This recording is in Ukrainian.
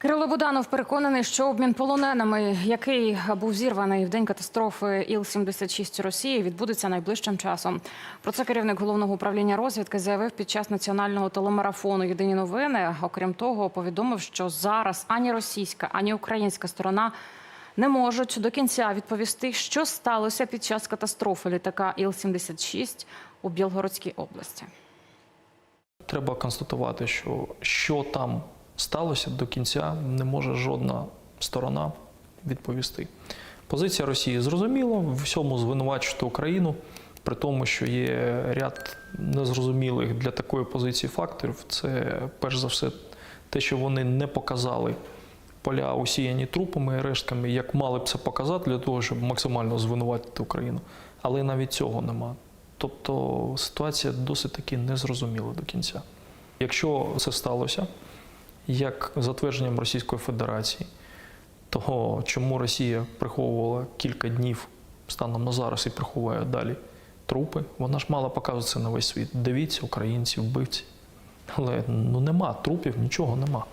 Кирило Буданов переконаний, що обмін полоненими, який був зірваний в день катастрофи Іл-76 Росії, відбудеться найближчим часом. Про це керівник головного управління розвідки заявив під час національного телемарафону Єдині новини. Окрім того, повідомив, що зараз ані російська, ані українська сторона не можуть до кінця відповісти, що сталося під час катастрофи літака Іл-76 у Білгородській області. Треба констатувати, що що там сталося до кінця, не може жодна сторона відповісти. Позиція Росії зрозуміла, в всьому звинувачувати Україну, при тому, що є ряд незрозумілих для такої позиції факторів. Це перш за все те, що вони не показали поля усіяні трупами і рештками, як мали б це показати для того, щоб максимально звинуватити Україну. Але навіть цього нема. Тобто ситуація досить таки незрозуміла до кінця. Якщо це сталося, як затвердженням Російської Федерації, того чому Росія приховувала кілька днів станом на зараз і приховує далі трупи, вона ж мала показувати це на весь світ. Дивіться, українці, вбивці. Але ну нема трупів, нічого нема.